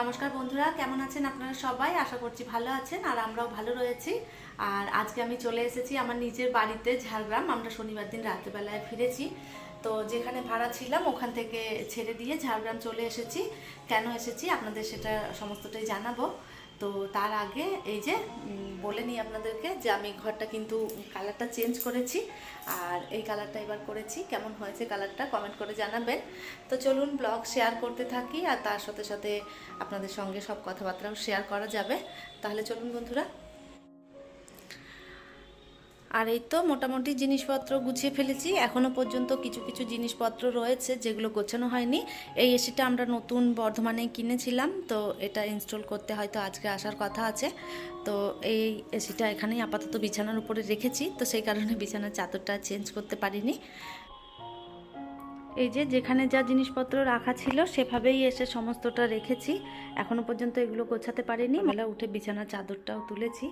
নমস্কার বন্ধুরা, কেমন আছেন আপনারা সবাই? আশা করছি ভালো আছেন আর আমরাও ভালো রয়েছি। আর আজকে আমি চলে এসেছি আমার নিজের বাড়িতে ঝাড়গ্রাম। আমরা শনিবার দিন রাত্রেবেলায় ফিরেছি। তো যেখানে ভাড়া ছিলাম, ওখান থেকে ছেড়ে দিয়ে ঝাড়গ্রাম চলে এসেছি। কেন এসেছি? আপনাদের সেটা সমস্তটাই জানাব। তো তার আগে এই যে বলে নিই আপনাদেরকে যে আমি ঘরটা কিন্তু কালারটা চেঞ্জ করেছি। আর এই কালারটা এবার করেছি। কেমন হয়েছে কালারটা কমেন্ট করে জানাবেন। তো চলুন ব্লগ শেয়ার করতে থাকি আর তার সাথে সাথে আপনাদের সঙ্গে সব কথাবার্তাও শেয়ার করা যাবে। তাহলে চলুন বন্ধুরা আর এই তো মোটামুটি জিনিসপত্র গুছিয়ে ফেলেছি। এখনও পর্যন্ত কিছু কিছু জিনিসপত্র রয়েছে যেগুলো গোছানো হয়নি। এই এসিটা আমরা নতুন বর্ধমানে কিনেছিলাম, তো এটা ইনস্টল করতে হয়তো আজকে আসার কথা আছে। তো এই এসিটা এখানেই আপাতত বিছানার উপরে রেখেছি, তো সেই কারণে বিছানার চাদরটা চেঞ্জ করতে পারিনি। এই যে যেখানে যা জিনিসপত্র রাখা ছিল সেভাবেই এসে সমস্তটা রেখেছি। এখনও পর্যন্ত এগুলো গোছাতে পারিনি, মেলা উঠে বিছানার চাদরটাও তুলেছি।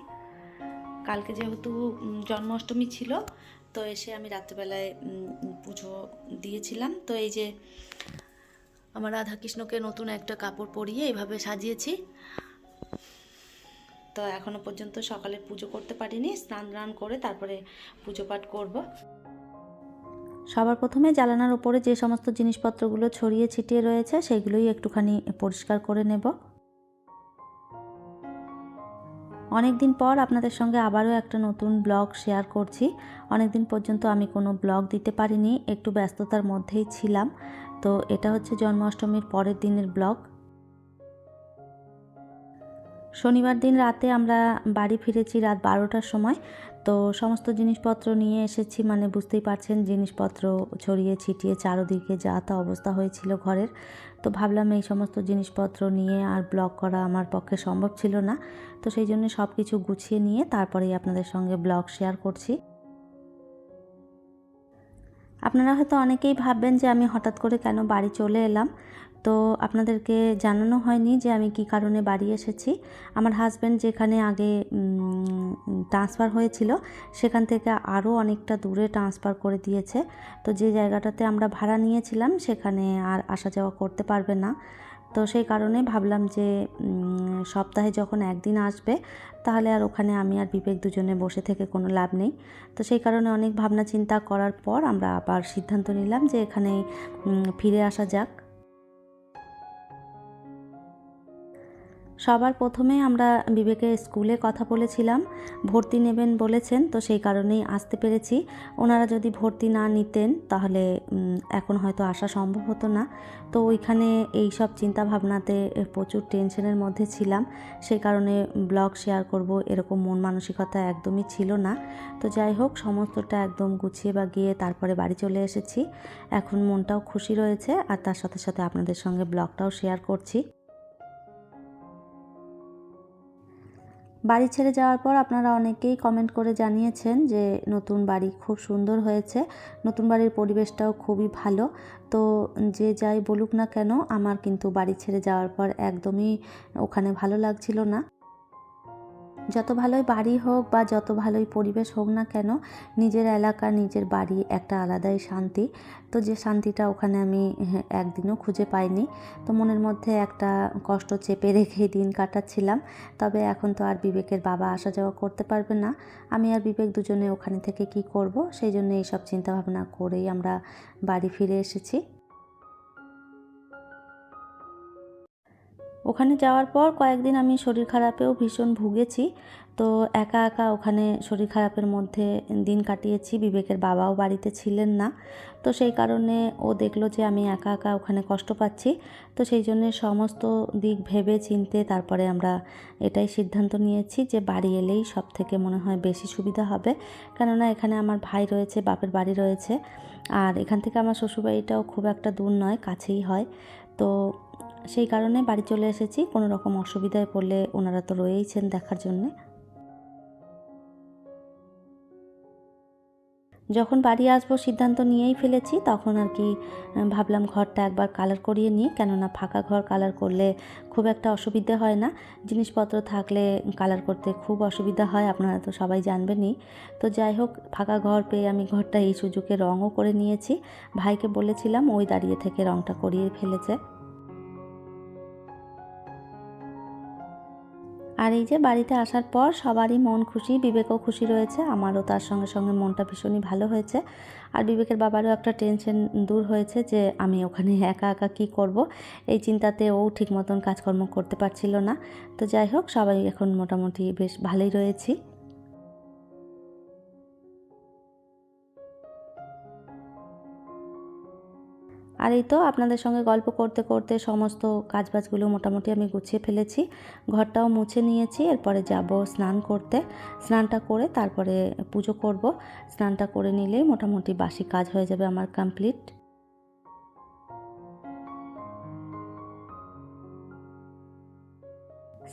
কালকে যেহেতু জন্মাষ্টমী ছিল, তো এসে আমি রাত্রেবেলায় পুজো দিয়েছিলাম। তো এই যে আমার রাধাকৃষ্ণকে নতুন একটা কাপড় পরিয়ে এইভাবে সাজিয়েছি। তো এখনও পর্যন্ত সকালে পুজো করতে পারিনি, স্নান টান করে তারপরে পুজো পাঠ করব। সবার প্রথমে জ্বালানার উপরে যে সমস্ত জিনিসপত্রগুলো ছড়িয়ে ছিটিয়ে রয়েছে, সেগুলোই একটুখানি পরিষ্কার করে নেব। অনেক দিন পর আপনাদের সঙ্গে আবারও একটা নতুন ব্লগ শেয়ার করছি। অনেক দিন পর্যন্ত আমি কোনো ব্লগ দিতে পারিনি, একটু ব্যস্ততার মধ্যেই ছিলাম। তো এটা হচ্ছে জন্মাষ্টমীর পরের দিনের ব্লগ। শনিবার দিন রাতে আমরা বাড়ি ফিরেছি রাত বারোটার সময়। তো সমস্ত জিনিসপত্র নিয়ে এসেছি মানে বুঝতেই পারছেন জিনিসপত্র ছড়িয়ে ছিটিয়ে চারোদিকে যা তা অবস্থা হয়েছিল ঘরের। তো ভাবলাম এই সমস্ত জিনিসপত্র নিয়ে আর ব্লগ করা আমার পক্ষে সম্ভব ছিল না। তো সেই জন্য সব কিছু গুছিয়ে নিয়ে তারপরেই আপনাদের সঙ্গে ব্লগ শেয়ার করছি। আপনারা হয়তো অনেকেই ভাববেন যে আমি হঠাৎ করে কেন বাড়ি চলে এলাম। তো আপনাদেরকে জানানো হয়নি যে আমি কি কারণে বাড়ি এসেছি। আমার হাজব্যান্ড যেখানে আগে ট্রান্সফার হয়েছিল, সেখান থেকে আরও অনেকটা দূরে ট্রান্সফার করে দিয়েছে। তো যে জায়গাটাতে আমরা ভাড়া নিয়েছিলাম, সেখানে আর আসা যাওয়া করতে পারবে না। তো সেই কারণে ভাবলাম যে সপ্তাহে যখন একদিন আসবে, তাহলে আর ওখানে আমি আর বিবেক দুজনে বসে থেকে কোনো লাভ নেই। তো সেই কারণে অনেক ভাবনা চিন্তা করার পর আমরা আবার সিদ্ধান্ত নিলাম যে এখানে ফিরে আসা যাক। সবার প্রথমে আমরা বিবেকের স্কুলে কথা বলেছিলাম, ভর্তি নেবেন বলেছেন, তো সেই কারণেই আসতে পেরেছি। ওনারা যদি ভর্তি না নিতেন, তাহলে এখন হয়তো আসা সম্ভব হতো না। তো ওইখানে এই সব চিন্তা ভাবনাতে প্রচুর টেনশনের মধ্যে ছিলাম। সেই কারণে ব্লগ শেয়ার করব এরকম মন মানসিকতা একদমই ছিল না। তো যাই হোক, সমস্তটা একদম গুছিয়ে বা গিয়ে তারপরে বাড়ি চলে এসেছি। এখন মনটাও খুশি রয়েছে আর তার সাথে সাথে আপনাদের সঙ্গে ব্লগটাও শেয়ার করছি। বাড়ি ছেড়ে যাওয়ার পর আপনারা অনেকেই কমেন্ট করে জানিয়েছেন যে নতুন বাড়ি খুব সুন্দর হয়েছে, নতুন বাড়ির পরিবেশটাও খুবই ভালো। তো যে যাই বলুক না কেন, আমার কিন্তু বাড়ি ছেড়ে যাওয়ার পর একদমই ওখানে ভালো লাগছিল না। যত ভালোই বাড়ি হোক বা যত ভালোই পরিবেশ হোক না কেন নিজের এলাকা নিজের বাড়ি একটা আলাদাই শান্তি। তো যে শান্তিটা ওখানে আমি হ্যাঁ, একদিনও খুঁজে পাইনি। তো মনের মধ্যে একটা কষ্ট চেপে রেখেই দিন কাটাচ্ছিলাম। তবে এখন তো আর বিবেকের বাবা আসা যাওয়া করতে পারবে না। আমি আর বিবেক দুজনে ওখানে থেকে কি করব? সেই জন্য এইসব চিন্তাভাবনা করেই আমরা বাড়ি ফিরে এসেছি। ওখানে যাওয়ার পর কয়েকদিন আমি শরীর খারাপেও ভীষণ ভুগেছি। তো একা একা ওখানে শরীর খারাপের মধ্যে দিন কাটিয়েছি। বিবেকের বাবাও বাড়িতে ছিলেন না। তো সেই কারণে ও দেখল যে আমি একা একা ওখানে কষ্ট পাচ্ছি। তো সেই জন্য সমস্ত দিক ভেবে চিনতে তারপরে আমরা এটাই সিদ্ধান্ত নিয়েছি যে বাড়ি এলেই সব থেকে মনে হয় বেশি সুবিধা হবে। কেননা এখানে আমার ভাই রয়েছে, বাপের বাড়ি রয়েছে। আর এখান থেকে আমার শ্বশুরবাড়িটাও খুব একটা দূর নয়, কাছেই হয়। তো সেই কারণে বাড়ি চলে এসেছি। কোনো রকম অসুবিধায় পড়লে ওনারা তো রয়েইছেন দেখার জন্যে। যখন বাড়ি আসব সিদ্ধান্ত নিয়েই ফেলেছি, তখন আর কি ভাবলাম ঘরটা একবার কালার করিয়ে নিই। কেননা ফাঁকা ঘর কালার করলে খুব একটা অসুবিধে হয় না। জিনিসপত্র থাকলে কালার করতে খুব অসুবিধা হয়, আপনারা তো সবাই জানবেনই। তো যাই হোক, ফাঁকা ঘর পেয়ে আমি ঘরটা এই সুযোগে রঙও করে নিয়েছি। ভাইকে বলেছিলাম, ওই দাঁড়িয়ে থেকে রঙটা করিয়ে ফেলেছে। আর এই যে বাড়িতে আসার পর সবারই মন খুশি, বিবেকও খুশি রয়েছে, আমারও তার সঙ্গে সঙ্গে মনটা ভীষণই ভালো হয়েছে। আর বিবেকের বাবারও একটা টেনশন দূর হয়েছে যে আমি ওখানে একা একা কি করব, এই চিন্তাতে ও ঠিক মতন কাজকর্ম করতে পারছিল না। তো যাই হোক, সবাই এখন মোটামুটি বেশ ভালোই রয়েছি। আর এই তো আপনাদের সঙ্গে গল্প করতে করতে সমস্ত কাজবাজগুলো মোটামুটি আমি গুছিয়ে ফেলেছি। ঘরটাও মুছে নিয়েছি, এরপরে যাব স্নান করতে। স্নানটা করে তারপরে পুজো করব। স্নানটা করে নিলেই মোটামুটি বাসি কাজ হয়ে যাবে আমার কমপ্লিট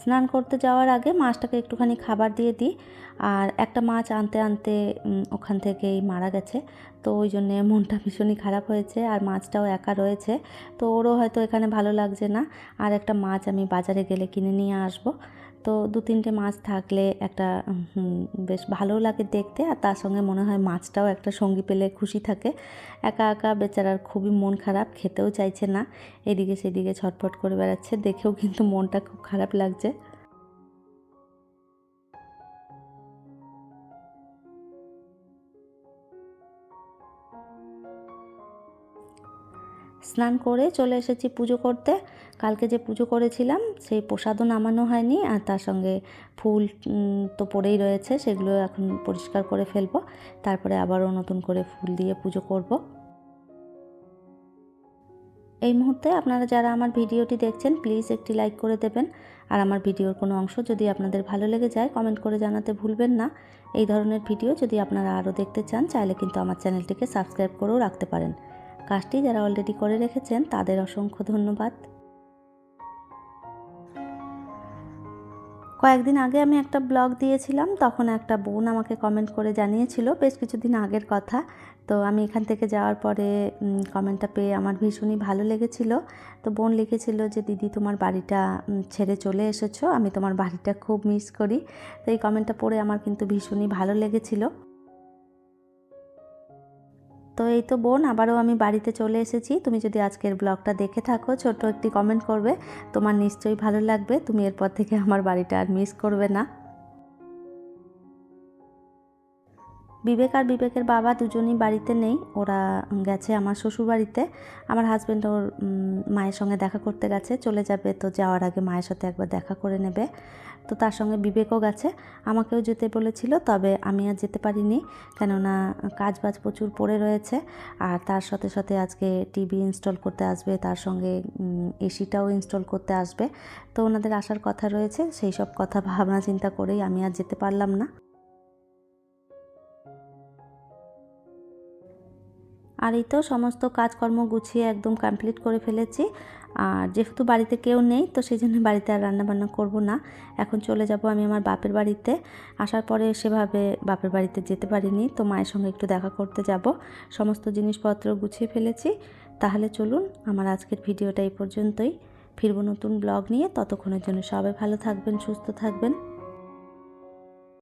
স্নান করতে যাওয়ার আগে মাছটাকে একটুখানি খাবার দিয়ে দিই। আর একটা মাছ আনতে আনতে ওখান থেকেই মারা গেছে। তো ওই জন্যে মনটা ভীষণই খারাপ হয়েছে আর মাছটাও একা রয়েছে। তো ওরও হয়তো এখানে ভালো লাগছে না। আর একটা মাছ আমি বাজারে গেলে কিনে নিয়ে আসব। তো দু তিনটে মাছ থাকলে একটা বেশ ভালো লাগে দেখতে আর তার সঙ্গে মনে হয় মাছটাও একটা সঙ্গী পেলে খুশি থাকে। একা একা বেচারার খুবই মন খারাপ, খেতেও চাইছে না। এদিকে সেদিকে ছটফট করে বেড়াচ্ছে, দেখেও কিন্তু মনটা খুব খারাপ লাগছে। স্নান করে চলে এসেছি পুজো করতে। কালকে যে পুজো করেছিলাম, সেই প্রসাদও নামানো হয়নি আর তার সঙ্গে ফুল তো পড়েই রয়েছে, সেগুলো এখন পরিষ্কার করে ফেলব। তারপরে আবারও নতুন করে ফুল দিয়ে পুজো করব। এই মুহূর্তে আপনারা যারা আমার ভিডিওটি দেখছেন, প্লিজ একটি লাইক করে দেবেন। আর আমার ভিডিওর কোনো অংশ যদি আপনাদের ভালো লেগে যায়, কমেন্ট করে জানাতে ভুলবেন না। এই ধরনের ভিডিও যদি আপনারা আরও দেখতে চান, চাইলে কিন্তু আমার চ্যানেলটিকে সাবস্ক্রাইব করেও রাখতে পারেন। কাজটি যারা অলরেডি করে রেখেছেন, তাদের অসংখ্য ধন্যবাদ। কয়েকদিন আগে আমি একটা ব্লগ দিয়েছিলাম, তখন একটা বোন আমাকে কমেন্ট করে জানিয়েছিল, বেশ কিছুদিন আগের কথা। তো আমি এখান থেকে যাওয়ার পরে কমেন্টটা পেয়ে আমার ভীষণই ভালো লেগেছিল। তো বোন লিখেছিল যে, দিদি, তোমার বাড়িটা ছেড়ে চলে এসেছ, আমি তোমার বাড়িটা খুব মিস করি। তো এই কমেন্টটা পড়ে আমার কিন্তু ভীষণই ভালো লেগেছিল। তো এই তো বোন, আবারও আমি বাড়িতে চলে এসেছি। তুমি যদি আজকের ব্লগটা দেখে থাকো, ছোট্ট একটি কমেন্ট করবে। তোমার নিশ্চয়ই ভালো লাগবে। তুমি এরপর থেকে আমার বাড়িটা আর মিস করবে না। বিবেক আর বিবেকের বাবা দুজনই বাড়িতে নেই। ওরা গেছে আমার শ্বশুর বাড়িতে আমার হাজব্যান্ড ওর মায়ের সঙ্গে দেখা করতে গেছে। চলে যাবে তো যাওয়ার আগে মায়ের সাথে একবার দেখা করে নেবে। তো তার সঙ্গে বিবেকও গেছে। আমাকেও যেতে বলেছিল, তবে আমি আর যেতে পারিনি। কেননা কাজ বাজ প্রচুর পড়ে রয়েছে। আর তার সাথে সাথে আজকে টিভি ইনস্টল করতে আসবে। তার সঙ্গে এসিটাও ইনস্টল করতে আসবে। তো ওনাদের আসার কথা রয়েছে। সেই সব কথা ভাবনা চিন্তা করেই আমি আর যেতে পারলাম না। আর এই তো সমস্ত কাজকর্ম গুছিয়ে একদম কমপ্লিট করে ফেলেছি। আর যেহেতু বাড়িতে কেউ নেই, তো সেই জন্য বাড়িতে আর রান্নাবান্না করব না। এখন চলে যাব আমি আমার বাপের বাড়িতে। আসার পরে সেভাবে বাপের বাড়িতে যেতে পারিনি, তো মায়ের সঙ্গে একটু দেখা করতে যাব। সমস্ত জিনিসপত্র গুছিয়ে ফেলেছি। তাহলে চলুন আমার আজকের ভিডিওটা এই পর্যন্তই। ফিরবো নতুন ব্লগ নিয়ে। ততক্ষণের জন্য সবাই ভালো থাকবেন, সুস্থ থাকবেন।